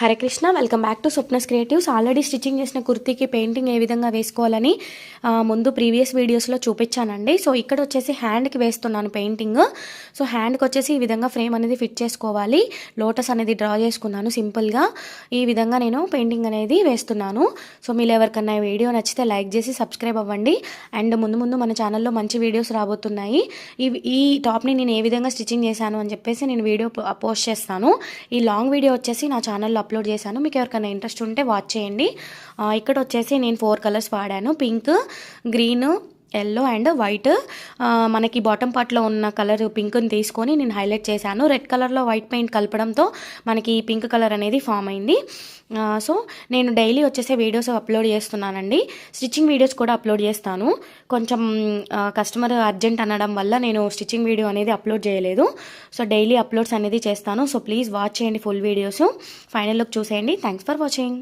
Hare Krishna welcome back to Swapna's creatives already stitching చేసిన కుర్తీకి painting ఏ విధంగా వేసుకోవాలని ముందు ప్రీవియస్ వీడియోస్లో చూపించానండి. సో ఇక్కడ వచ్చేసి హ్యాండ్కి వేస్తున్నాను పెయింటింగ్ సో హ్యాండ్కి వచ్చేసి ఈ విధంగా ఫ్రేమ్ అనేది ఫిట్ చేసుకోవాలి. లోటస్ అనేది డ్రా చేసుకున్నాను సింపుల్గా ఈ విధంగా నేను పెయింటింగ్ అనేది వేస్తున్నాను. సో మీరు ఎవరికన్నా ఈ వీడియో నచ్చితే లైక్ చేసి సబ్స్క్రైబ్ అవ్వండి. అండ్ ముందు ముందు మన ఛానల్లో మంచి వీడియోస్ రాబోతున్నాయి. ఈ ఈ టాప్ని నేను ఏ విధంగా స్టిచ్చింగ్ చేశాను అని చెప్పేసి నేను వీడియో పోస్ట్ చేస్తాను. ఈ లాంగ్ వీడియో వచ్చేసి నా ఛానల్లో అప్లోడ్ చేశాను. మీకు ఎవరికైనా ఇంట్రెస్ట్ ఉంటే వాచ్ చేయండి. ఇక్కడ వచ్చేసి నేను ఫోర్ కలర్స్ వాడాను. Pink green yellow and white. మనకి బాటమ్ పార్ట్లో ఉన్న కలర్ పింక్ని తీసుకొని నేను హైలైట్ చేశాను. రెడ్ కలర్లో వైట్ పెయింట్ కలపడంతో మనకి ఈ పింక్ కలర్ అనేది ఫామ్ అయింది. సో నేను డైలీ వచ్చేసే వీడియోస్ అప్లోడ్ చేస్తున్నానండి. స్టిచ్చింగ్ వీడియోస్ కూడా అప్లోడ్ చేస్తాను. కొంచెం కస్టమర్ అర్జెంట్ అనడం వల్ల నేను స్టిచ్చింగ్ వీడియో అనేది అప్లోడ్ చేయలేదు. సో డైలీ అప్లోడ్స్ అనేది చేస్తాను. సో ప్లీజ్ వాచ్ చేయండి ఫుల్ వీడియోస్. ఫైనల్ లుక్ చూసేయండి. Thanks for watching.